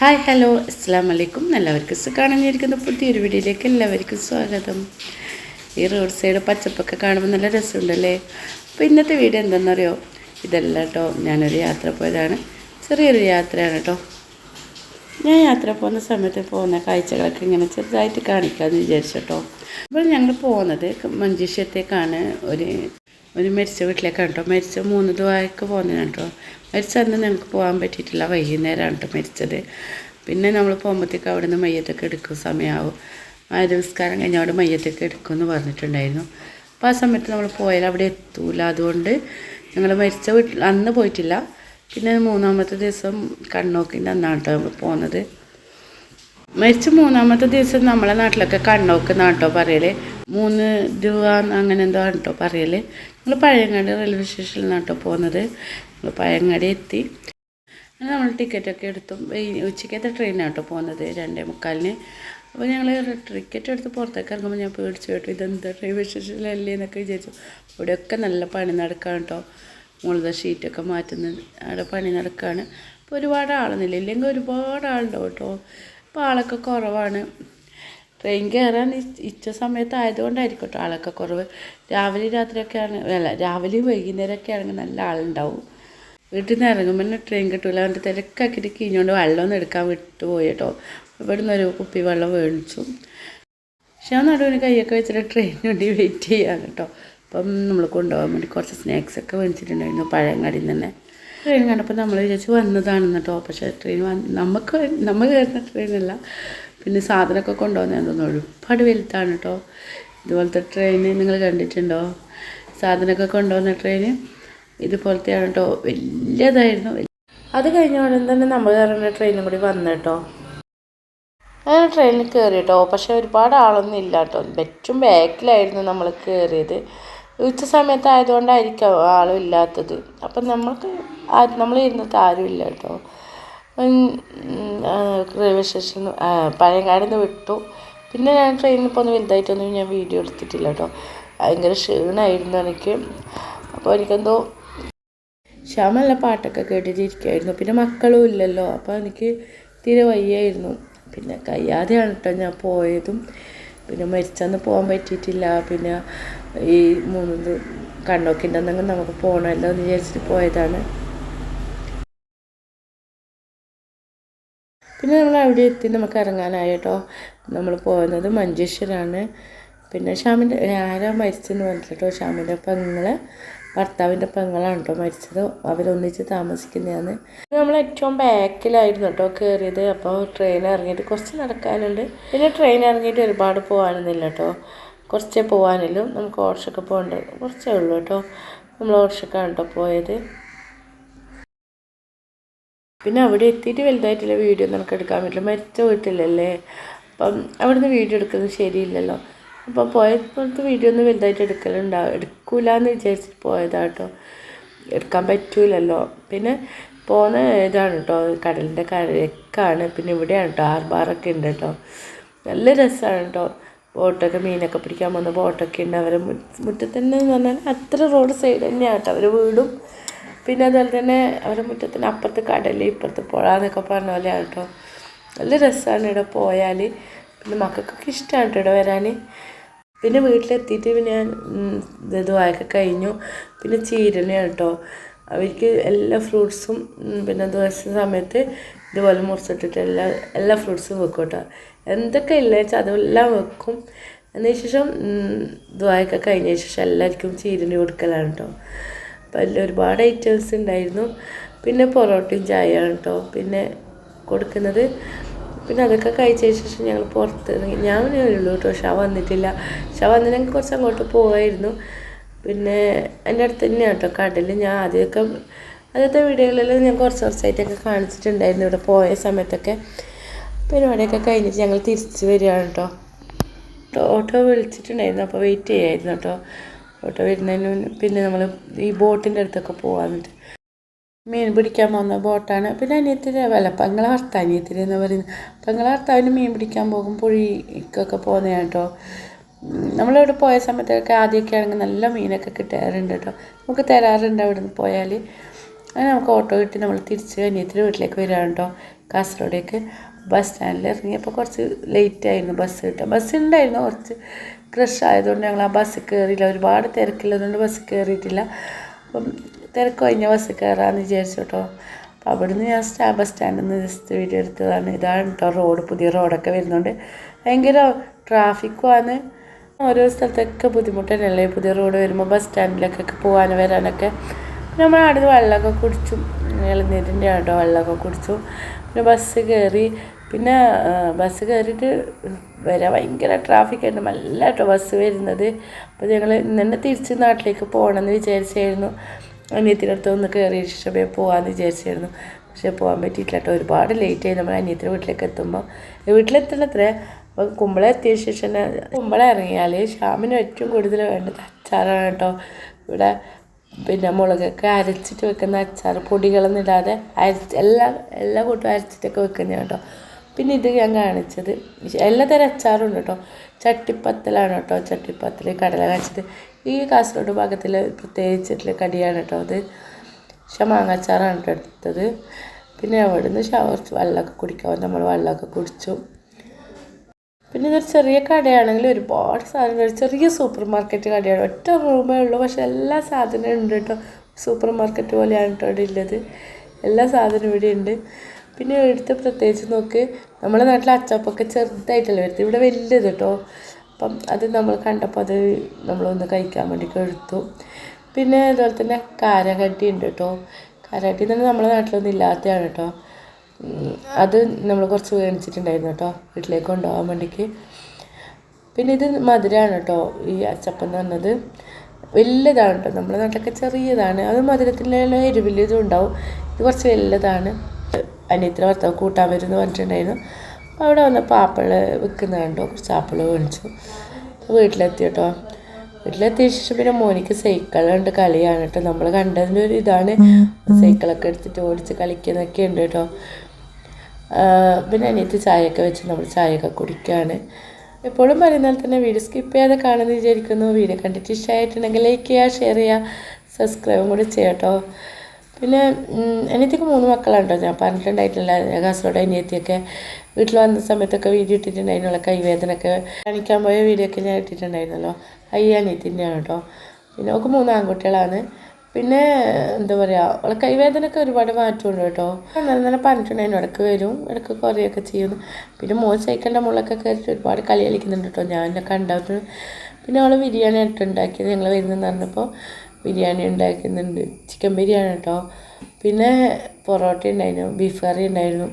Hi hello അസ്സാം വലൈക്കും എല്ലാവർക്കും സുഖാണെന്നിരിക്കുന്ന. പുതിയൊരു വീഡിയോയിലേക്ക് എല്ലാവർക്കും സ്വാഗതം. ഈ റോഡ് സൈഡ് പച്ചപ്പൊക്കെ കാണുമ്പോൾ നല്ല രസമുണ്ടല്ലേ? അപ്പോൾ ഇന്നത്തെ വീഡിയോ എന്താണെന്നറിയോ? ഇതല്ല കേട്ടോ. ഞാനൊരു യാത്ര പോയതാണ്. ചെറിയൊരു യാത്രയാണ് കേട്ടോ. ഞാൻ യാത്ര പോകുന്ന സമയത്ത് പോകുന്ന കാഴ്ചകളൊക്കെ ഇങ്ങനെ ചെറുതായിട്ട് കാണിക്കാമെന്ന് വിചാരിച്ചു കേട്ടോ. അപ്പോൾ ഞങ്ങൾ പോകുന്നത് മഞ്ചേശ്വരത്തേക്കാണ്. ഒരു ഒരു മരിച്ച വീട്ടിലേക്കാണ് കേട്ടോ മരിച്ച മൂന്ന് ദിവസമൊക്കെ പോകുന്നതാണ് കേട്ടോ മരിച്ച അന്ന് ഞങ്ങൾക്ക് പോകാൻ പറ്റിയിട്ടില്ല. വൈകുന്നേരമാണ് കേട്ടോ മരിച്ചത്. പിന്നെ നമ്മൾ പോകുമ്പോഴത്തേക്ക് അവിടെ നിന്ന് മയ്യത്തൊക്കെ എടുക്കും. സമയമാവും ആ നമസ്കാരം കഴിഞ്ഞ അവിടെ മയ്യത്തൊക്കെ എടുക്കും എന്ന് പറഞ്ഞിട്ടുണ്ടായിരുന്നു. അപ്പോൾ ആ സമയത്ത് നമ്മൾ പോയാൽ അവിടെ എത്തൂല. അതുകൊണ്ട് ഞങ്ങൾ മരിച്ച വീട്ടിൽ അന്ന് പോയിട്ടില്ല. പിന്നെ മൂന്നാമത്തെ ദിവസം കണ്ണോക്കിന്റെ അന്നാണ് കേട്ടോ നമ്മൾ പോകുന്നത് മരിച്ച മൂന്നാമത്തെ ദിവസം നമ്മളെ നാട്ടിലൊക്കെ കണ്ണോക്ക് നാട്ടോ പറയൽ. മൂന്ന് രൂപ അങ്ങനെ എന്തോ കേട്ടോ പറയൽ. നമ്മൾ പഴയങ്ങാടി റെയിൽവേ സ്റ്റേഷനിൽ നിന്നാട്ടോ പോകുന്നത്. നമ്മൾ പഴയങ്ങാടി എത്തി. അങ്ങനെ നമ്മൾ ടിക്കറ്റൊക്കെ എടുത്തു. ഉച്ചയ്ക്കത്തെ കേട്ടോ പോകുന്നത് രണ്ടേ മുക്കാലിന്. അപ്പോൾ ഞങ്ങൾ ടിക്കറ്റ് എടുത്ത് പുറത്തേക്ക് ഇറങ്ങുമ്പോൾ ഞാൻ പേടിച്ചു കേട്ടോ ഇതെന്താ റെയിൽവേ സ്റ്റേഷനിലല്ലേ എന്നൊക്കെ വിചാരിച്ചു. ഇവിടെയൊക്കെ നല്ല പണി നടക്കാൻ കേട്ടോ മുകളിലത്തെ ഷീറ്റൊക്കെ മാറ്റുന്നത്. അവിടെ പണി നടക്കുകയാണ് അപ്പോൾ ഒരുപാട് ആളൊന്നുമില്ല. ഇല്ലെങ്കിൽ ഒരുപാട് ആളുണ്ടാവും കേട്ടോ അപ്പോൾ ആളൊക്കെ കുറവാണ്. ട്രെയിൻ കയറാൻ ഇച്ച സമയത്ത് ആയതുകൊണ്ടായിരിക്കും കേട്ടോ ആളൊക്കെ കുറവ്. രാവിലെ രാത്രിയൊക്കെയാണ് അല്ല രാവിലെ വൈകുന്നേരമൊക്കെ ആണെങ്കിൽ നല്ല ആളുണ്ടാവും. വീട്ടിൽ നിന്ന് ഇറങ്ങുമ്പോൾ തന്നെ ട്രെയിൻ കിട്ടില്ല അവന്റെ തിരക്കാക്കിയിട്ട് കിഞ്ഞുകൊണ്ട് വെള്ളമൊന്നും എടുക്കാൻ വിട്ടുപോയി കേട്ടോ ഇവിടെ നിന്ന് ഒരു കുപ്പി വെള്ളം മേടിച്ചു പക്ഷെ ആ നടുവിന് കൈയൊക്കെ വെച്ചിട്ട് ട്രെയിനിന് വേണ്ടി വെയിറ്റ് ചെയ്യാൻ കേട്ടോ. അപ്പം നമ്മൾ കൊണ്ടുപോകാൻ വേണ്ടി കുറച്ച് സ്നാക്സൊക്കെ മേടിച്ചിട്ടുണ്ടായിരുന്നു പഴയങ്ങാടിയിൽ തന്നെ ട്രെയിൻ കണ്ടപ്പോൾ നമ്മൾ വിചാരിച്ച് വന്നതാണെന്ന് കേട്ടോ. പക്ഷേ ട്രെയിൻ നമുക്ക് നമ്മൾ കയറുന്ന ട്രെയിനല്ല പിന്നെ സാധനമൊക്കെ തോന്നുന്നു ഒരുപാട് വലുതാണ് കേട്ടോ ഇതുപോലത്തെ ട്രെയിൻ നിങ്ങൾ കണ്ടിട്ടുണ്ടോ? സാധനമൊക്കെ കൊണ്ടുപോകുന്ന ട്രെയിൻ ഇതുപോലത്തെയാണ് കേട്ടോ വലിയതായിരുന്നു. അത് കഴിഞ്ഞ ഉടനെ തന്നെ നമ്മൾ കയറുന്ന ട്രെയിനും കൂടി വന്നു കേട്ടോ അങ്ങനെ ട്രെയിനിൽ കയറി കേട്ടോ പക്ഷേ ഒരുപാട് ആളൊന്നും ഇല്ല കേട്ടോ ഏറ്റവും ബാക്കിലായിരുന്നു നമ്മൾ കയറിയത് ഉച്ച സമയത്ത് ആയതുകൊണ്ടായിരിക്കാം ആളും ഇല്ലാത്തത്. അപ്പം നമ്മൾക്ക് നമ്മൾ ഇരുന്നിട്ട് ആരും ഇല്ല കേട്ടോ റെയിൽവേ സ്റ്റേഷൻ പഴയങ്ങാടിൽ നിന്ന് വിട്ടു. പിന്നെ ഞാൻ ട്രെയിനിൽ പോകുന്ന വലുതായിട്ടൊന്നും ഞാൻ വീഡിയോ എടുത്തിട്ടില്ല കേട്ടോ. ഭയങ്കര ക്ഷീണമായിരുന്നു എനിക്ക്. അപ്പോൾ എനിക്കെന്തോ ശ്യാമല്ല പാട്ടൊക്കെ കേട്ടിട്ടിരിക്കുമായിരുന്നു പിന്നെ മക്കളും ഇല്ലല്ലോ അപ്പോൾ എനിക്ക് തീരെ വയ്യായിരുന്നു. പിന്നെ കഴിയാതെയാണ് കേട്ടോ ഞാൻ പോയതും. പിന്നെ മരിച്ചന്ന് പോകാൻ പറ്റിയിട്ടില്ല. പിന്നെ ഈ മൂന്ന് കണ്ണൊക്കെ ഉണ്ടെന്നെങ്കിൽ നമുക്ക് പോകണമല്ലോ എന്ന് വിചാരിച്ചിട്ട് പോയതാണ്. പിന്നെ നമ്മൾ അവിടെ എത്തി നമുക്ക് ഇറങ്ങാനായി കേട്ടോ നമ്മൾ പോകുന്നത് മഞ്ചേശ്വരാണ്. പിന്നെ ഷ്യാമിന്റെ ആരാ മരിച്ചെന്ന് പറഞ്ഞിട്ട് കേട്ടോ ഷ്യാമിന്റെ പെങ്ങളെ ഭർത്താവിന്റെ പെങ്ങളാണ് കേട്ടോ മരിച്ചത്. അവരൊന്നിച്ച് താമസിക്കുന്നതാണ്. നമ്മൾ ഏറ്റവും ബാക്കിലായിരുന്നു കേട്ടോ കയറിയത് അപ്പോൾ ട്രെയിൻ ഇറങ്ങിയിട്ട് കുറച്ച് നടക്കാനുണ്ട്. പിന്നെ ട്രെയിൻ ഇറങ്ങിയിട്ട് ഒരുപാട് പോകാനൊന്നുമില്ല കേട്ടോ കുറച്ചേ പോകാനുള്ളൂ. നമുക്ക് ഓർഷൊക്കെ പോകേണ്ടത് കുറച്ചേ ഉള്ളൂ കേട്ടോ നമ്മൾ ഓർഷക്കാണ് കേട്ടോ പോയത്. പിന്നെ അവിടെ എത്തിയിട്ട് വലുതായിട്ടുള്ള വീഡിയോ നമുക്ക് എടുക്കാൻ പറ്റില്ല. മരിച്ച വീട്ടിലല്ലേ? അപ്പം അവിടുന്ന് വീഡിയോ എടുക്കുന്നത് ശരിയില്ലല്ലോ. അപ്പോൾ പോയപ്പോഴത്തെ വീഡിയോ ഒന്നും വലുതായിട്ട് എടുക്കലുണ്ടാവും എടുക്കൂല എന്ന് വിചാരിച്ചിട്ട് പോയതാട്ടോ എടുക്കാൻ പറ്റൂലല്ലോ. പിന്നെ പോകുന്ന ഇതാണ് കേട്ടോ കടലിന്റെ കരക്കാണ് പിന്നെ ഇവിടെയാണ് കേട്ടോ ആർബാറൊക്കെ ഉണ്ട് കേട്ടോ. നല്ല രസമാണ് കേട്ടോ. ബോട്ടൊക്കെ മീനൊക്കെ പിടിക്കാൻ പോകുന്ന ബോട്ടൊക്കെ ഉണ്ട്. അവരെ മുറ്റത്തന്നെ എന്ന് പറഞ്ഞാൽ അത്ര റോഡ് സൈഡ് തന്നെയാണ് കേട്ടോ. അവർ വീടും പിന്നെ അതുപോലെ തന്നെ അവരുടെ മുറ്റത്തിന് അപ്പുറത്ത് കടൽ ഇപ്പുറത്ത് പുഴ എന്നൊക്കെ പറഞ്ഞ പോലെ കേട്ടോ നല്ല രസമാണ് ഇവിടെ പോയാൽ പിന്നെ മക്കൾക്കൊക്കെ ഇഷ്ടമാണ് കേട്ടോ ഇവിടെ വരാൻ പിന്നെ വീട്ടിലെത്തിയിട്ട് പിന്നെ ഞാൻ ഇതുവായൊക്കെ കഴിഞ്ഞു. പിന്നെ ചീരനെയാണ് കേട്ടോ. അവർക്ക് എല്ലാ ഫ്രൂട്ട്സും പിന്നെ ദിവസം സമയത്ത് ഇതുപോലെ മുറിച്ചിട്ടിട്ട് എല്ലാ എല്ലാ ഫ്രൂട്ട്സും വെക്കും കേട്ടോ. എന്തൊക്കെ ഇല്ല വെച്ചാൽ അതെല്ലാം വെക്കും. അതിന് ശേഷം ദ്വായൊക്കെ കഴിഞ്ഞ ശേഷം എല്ലാവർക്കും ചീരന് കൊടുക്കലാണ് കേട്ടോ. അതിൽ ഒരുപാട് ഐറ്റംസ് ഉണ്ടായിരുന്നു പിന്നെ പൊറോട്ടയും ചായയാണ് കേട്ടോ പിന്നെ കൊടുക്കുന്നത്. പിന്നെ അതൊക്കെ കഴിച്ച ശേഷം ഞങ്ങൾ പുറത്ത് ഞാൻ ഉള്ളൂ കേട്ടോ ഷാ വന്നിട്ടില്ല. ഷാ വന്നിട്ട് ഞങ്ങൾക്ക് കുറച്ച് അങ്ങോട്ട് പോകായിരുന്നു പിന്നെ എന്റെ അടുത്ത് തന്നെയാണ് കേട്ടോ കടൽ ഞാൻ ആദ്യമൊക്കെ ആദ്യത്തെ വീഡിയോകളിൽ ഞാൻ കുറച്ച് കുറച്ചായിട്ടൊക്കെ കാണിച്ചിട്ടുണ്ടായിരുന്നു ഇവിടെ പോയ സമയത്തൊക്കെ. പരിപാടിയൊക്കെ കഴിഞ്ഞിട്ട് ഞങ്ങൾ തിരിച്ച് വരികയാണ് കേട്ടോ ഓട്ടോ വിളിച്ചിട്ടുണ്ടായിരുന്നു. അപ്പോൾ വെയിറ്റ് ചെയ്യായിരുന്നു കേട്ടോ ഓട്ടോ വരുന്നതിന് പിന്നെ നമ്മൾ ഈ ബോട്ടിന്റെ അടുത്തൊക്കെ പോകാമെന്നിട്ട് മീൻ പിടിക്കാൻ പോകുന്ന ബോട്ടാണ്. പിന്നെ അനിയത്തിരി അല്ല പെങ്ങളെ ഭർത്താവ് അനിയത്തിരി എന്ന് പറയുന്നത് പെങ്ങളെ ഭർത്താവിന് മീൻ പിടിക്കാൻ പോകും പുഴിക്കൊക്കെ പോകുന്നതാണ് കേട്ടോ. നമ്മളിവിടെ പോയ സമയത്തൊക്കെ ആദ്യമൊക്കെ ആണെങ്കിൽ നല്ല മീനൊക്കെ കിട്ടാറുണ്ട് കേട്ടോ. നമുക്ക് തരാറുണ്ട് അവിടെ നിന്ന് പോയാൽ അങ്ങനെ നമുക്ക് ഓട്ടോ കിട്ടി നമ്മൾ തിരിച്ച് അനിയത്തിന്റെ വീട്ടിലേക്ക് വരികയാണ് കേട്ടോ കാസർഗോഡേക്ക്. ബസ് സ്റ്റാൻഡിൽ ഇറങ്ങിയപ്പോൾ കുറച്ച് ലേറ്റ് ആയിരുന്നു ബസ് കിട്ടുക ബസ് ഉണ്ടായിരുന്നു കുറച്ച് ക്രഷ് ആയതുകൊണ്ട് ഞങ്ങൾ ആ ബസ് കയറിയില്ല ഒരുപാട് തിരക്കില്ലതുകൊണ്ട് ബസ് കയറിയിട്ടില്ല അപ്പം തിരക്ക് കഴിഞ്ഞ ബസ് കയറാമെന്ന് വിചാരിച്ചു കേട്ടോ. അപ്പോൾ അവിടുന്ന് ഞാൻ സ്റ്റാ ബസ് സ്റ്റാൻഡിൽ നിന്ന് ജസ്റ്റ് വീഡിയോ എടുത്തതാണ്. ഇതാണ് കേട്ടോ റോഡ് പുതിയ റോഡൊക്കെ വരുന്നുണ്ട്. ഭയങ്കര ട്രാഫിക്കുമാണ് ഓരോ സ്ഥലത്തൊക്കെ ബുദ്ധിമുട്ടല്ലേ പുതിയ റോഡ് വരുമ്പോൾ ബസ് സ്റ്റാൻഡിലേക്കൊക്കെ പോകാനും വരാനൊക്കെ. നമ്മൾ അവിടെ വെള്ളമൊക്കെ കുടിച്ചു. ഇളനീരിന്റെ ആട്ടോ വെള്ളമൊക്കെ കുടിച്ചു. പിന്നെ ബസ് കയറി പിന്നെ ബസ് കയറിയിട്ട് വരാൻ ഭയങ്കര ട്രാഫിക് ആയിരുന്നു. നല്ല കേട്ടോ ബസ് വരുന്നത്. അപ്പോൾ ഞങ്ങൾ ഇന്ന് തിരിച്ച് നാട്ടിലേക്ക് പോകണമെന്ന് വിചാരിച്ചായിരുന്നു. അനിയത്തിനടുത്ത് ഒന്ന് കയറി ശേഷം പോകാമെന്ന് വിചാരിച്ചായിരുന്നു. പക്ഷേ പോകാൻ പറ്റിയിട്ടില്ല കേട്ടോ ഒരുപാട് ആയി. നമ്മൾ അനിയത്തിന്റെ വീട്ടിലേക്ക് എത്തുമ്പോൾ വീട്ടിലെത്തണത്രേ? അപ്പം കുമ്പള എത്തിയ ശേഷം കുമ്പള ഇറങ്ങിയാൽ ഷാമിന് ഏറ്റവും കൂടുതൽ വേണ്ടത് അച്ചാറാണ് കേട്ടോ ഇവിടെ പിന്നെ മുളകൊക്കെ അരച്ചിട്ട് വെക്കുന്ന അച്ചാർ പൊടികളൊന്നും ഇടാതെ അരച്ച് എല്ലാ എല്ലാ കൂട്ടും അരച്ചിട്ടൊക്കെ വെക്കുന്നതാണ് കേട്ടോ പിന്നെ ഇത് ഞാൻ കാണിച്ചത്. എല്ലാതരം അച്ചാറും ഉണ്ട് കേട്ടോ. ചട്ടിപ്പത്തലാണ് കേട്ടോ. ചട്ടിപ്പത്തൽ കടല കാച്ചത് ഈ കാസർഗോഡ് ഭാഗത്തിൽ പ്രത്യേകിച്ചിട്ടുള്ള കടിയാണ് കേട്ടോ അത്. പക്ഷെ മാങ്ങാച്ചാറാണ് കേട്ടോ എടുത്തത്. പിന്നെ അവിടുന്ന് ഷവർ വെള്ളമൊക്കെ കുടിക്കാൻ നമ്മൾ വെള്ളമൊക്കെ കുടിച്ചു. പിന്നെ ഇതൊരു ചെറിയ കടയാണെങ്കിൽ ഒരുപാട് സാധനങ്ങൾ. ചെറിയ സൂപ്പർ മാർക്കറ്റ് കടയാണ്. ഒറ്റ റൂമേ ഉള്ളൂ. പക്ഷെ എല്ലാ സാധനവും ഉണ്ട് കേട്ടോ. സൂപ്പർ മാർക്കറ്റ് പോലെയാണ് കേട്ടോ ഇവിടെ ഉള്ളത്. എല്ലാ സാധനവും ഇവിടെ ഉണ്ട്. പിന്നെ ഇവിടുത്തെ പ്രത്യേകിച്ച് നോക്ക്. നമ്മളെ നാട്ടിൽ അച്ചപ്പൊക്കെ ചെറുതായിട്ടല്ലേ വരുന്നത്. ഇവിടെ വലിയത് കേട്ടോ അപ്പം അത് നമ്മൾ കണ്ടപ്പോൾ അത് നമ്മളൊന്ന് കഴിക്കാൻ വേണ്ടി എടുത്തു. പിന്നെ അതുപോലെ തന്നെ കാരകട്ടി ഉണ്ട് കേട്ടോ കാരകട്ടി തന്നെ നമ്മളെ നാട്ടിലൊന്നും ഇല്ലാത്തതാണ് കേട്ടോ അത് നമ്മൾ കുറച്ച് മേടിച്ചിട്ടുണ്ടായിരുന്നു കേട്ടോ വീട്ടിലേക്ക് കൊണ്ടുപോകാൻ വേണ്ടിക്ക് പിന്നെ ഇത് മധുരമാണ് കേട്ടോ ഈ അച്ചപ്പം എന്ന് പറഞ്ഞത്. വലിയതാണ് കേട്ടോ നമ്മുടെ നാട്ടിലൊക്കെ ചെറിയതാണ്. അത് മധുരത്തിലുള്ള എരിവിൽ ഉണ്ടാവും. ഇത് കുറച്ച് വലുതാണ്. അനിയത്തിന്റെ ഭർത്താവ് കൂട്ടാൻ വരും എന്ന് പറഞ്ഞിട്ടുണ്ടായിരുന്നു. അപ്പോൾ അവിടെ വന്നപ്പോൾ ആപ്പിൾ വിൽക്കുന്ന കണ്ടു. കുറച്ച് ആപ്പിൾ മേടിച്ചു. വീട്ടിലെത്തി കേട്ടോ. വീട്ടിലെത്തിയ ശേഷം പിന്നെ മോനിക്ക് സൈക്കിൾ ഉണ്ട് കളിയാണ് കേട്ടോ. നമ്മൾ കണ്ടതിന്റെ ഒരു ഇതാണ്. സൈക്കിളൊക്കെ എടുത്തിട്ട് ഓടിച്ച് കളിക്കുന്നൊക്കെ ഉണ്ട് കേട്ടോ. പിന്നെ അനിയത്തി ചായയൊക്കെ വെച്ച് നമ്മൾ ചായയൊക്കെ കുടിക്കുകയാണ്. എപ്പോഴും പറയുന്നാൽ തന്നെ വീഡിയോ സ്കിപ്പ് ചെയ്യാതെ കാണുമെന്ന് വിചാരിക്കുന്നു. വീഡിയോ കണ്ടിട്ട് ഇഷ്ടമായിട്ടുണ്ടെങ്കിൽ ലൈക്ക് ചെയ്യുക ഷെയർ ചെയ്യുക സബ്സ്ക്രൈബും കൂടി ചെയ്യാം കേട്ടോ. പിന്നെ എനിക്ക് മൂന്ന് മക്കളാണ് കേട്ടോ ഞാൻ പറഞ്ഞിട്ടുണ്ടായിട്ടില്ല. കാസർഗോഡ് അനിയത്തിയൊക്കെ വീട്ടിൽ വന്ന സമയത്തൊക്കെ വീഡിയോ ഇട്ടിട്ടുണ്ടായിരുന്നല്ലോ കൈവേദനയൊക്കെ. കാണിക്കാൻ പോയ വീഡിയോ ഒക്കെ ഞാൻ ഇട്ടിട്ടുണ്ടായിരുന്നല്ലോ. ഐ അനിയത്തിന്റെയാണ് കേട്ടോ. പിന്നെ അവൾക്ക് മൂന്ന് ആൺകുട്ടികളാണ്. പിന്നെ എന്താ പറയുക അവളെ കൈവേദനയൊക്കെ ഒരുപാട് മാറ്റമുണ്ട് കേട്ടോ. നല്ല നല്ല പറഞ്ഞിട്ടുണ്ടായിരുന്നു. ഇടയ്ക്ക് വരും ഇടയ്ക്ക് കുറേയൊക്കെ ചെയ്യുന്നു. പിന്നെ മോൻ സൈക്കിളിന്റെ മുകളിലൊക്കെ കയറിയിട്ട് ഒരുപാട് കളി കളിക്കുന്നുണ്ട് കേട്ടോ. ഞാൻ എന്നെ പിന്നെ അവൾ ബിരിയാണി ആയിട്ട് ഉണ്ടാക്കിയത് ഞങ്ങൾ വരുന്നെന്ന് പറഞ്ഞപ്പോൾ ബിരിയാണി ഉണ്ടാക്കുന്നുണ്ട്. ചിക്കൻ ബിരിയാണി കേട്ടോ പിന്നെ പൊറോട്ട ഉണ്ടായിരുന്നു ബീഫ് കറി ഉണ്ടായിരുന്നു.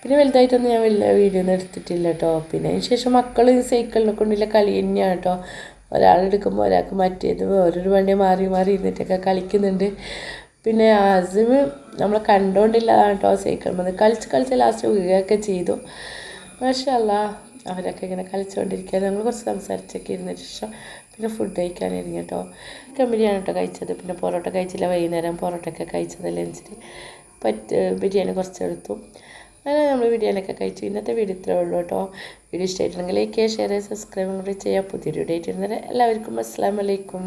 പിന്നെ വലുതായിട്ടൊന്നും ഞാൻ വലിയ വീഡിയോ ഒന്നും എടുത്തിട്ടില്ല കേട്ടോ പിന്നെ അതിന് ശേഷം മക്കൾ സൈക്കിളിനെ കൊണ്ടുള്ള കളി തന്നെയാണ് കേട്ടോ ഒരാളെടുക്കുമ്പോൾ ഒരാൾക്ക് മറ്റേത് ഓരോരു വണ്ടി മാറി മാറി ഇരുന്നിട്ടൊക്കെ കളിക്കുന്നുണ്ട്. പിന്നെ ആസിമ് നമ്മളെ കണ്ടോണ്ടില്ലാതാണ് കേട്ടോ സൈക്കിൾ വന്ന് കളിച്ച് കളിച്ച് ലാസ്റ്റ് വീഴുകയൊക്കെ ചെയ്തു. മാഷല്ല അവരൊക്കെ ഇങ്ങനെ കളിച്ചുകൊണ്ടിരിക്കുക ഞങ്ങൾ കുറച്ച് സംസാരിച്ചൊക്കെ ഇരുന്നിട്ട് ശേഷം പിന്നെ ഫുഡ് കഴിക്കാൻ ഇരുന്നു കേട്ടോ. ചിക്കൻ ബിരിയാണി കേട്ടോ കഴിച്ചത്. പിന്നെ പൊറോട്ട കഴിച്ചില്ല. വൈകുന്നേരം പൊറോട്ടയൊക്കെ കഴിച്ചത് ലഞ്ചിന് പറ്റ് ബിരിയാണി കുറച്ചെടുത്തു. അങ്ങനെ നമ്മൾ ബിരിയാണിയൊക്കെ കഴിച്ചു. ഇന്നത്തെ വീഡിയോ ഇത്രേ ഉള്ളൂ കേട്ടോ. വീഡിയോ ഇഷ്ടമായിട്ടുണ്ടെങ്കിൽ ലൈക്ക് ചെയ്യുക ഷെയർ ചെയ്യുക സബ്സ്ക്രൈബും കൂടി ചെയ്യുക പുതിയൊരു വീഡിയോ ആയിട്ട് എല്ലാവർക്കും അസ്സാം വലൈക്കും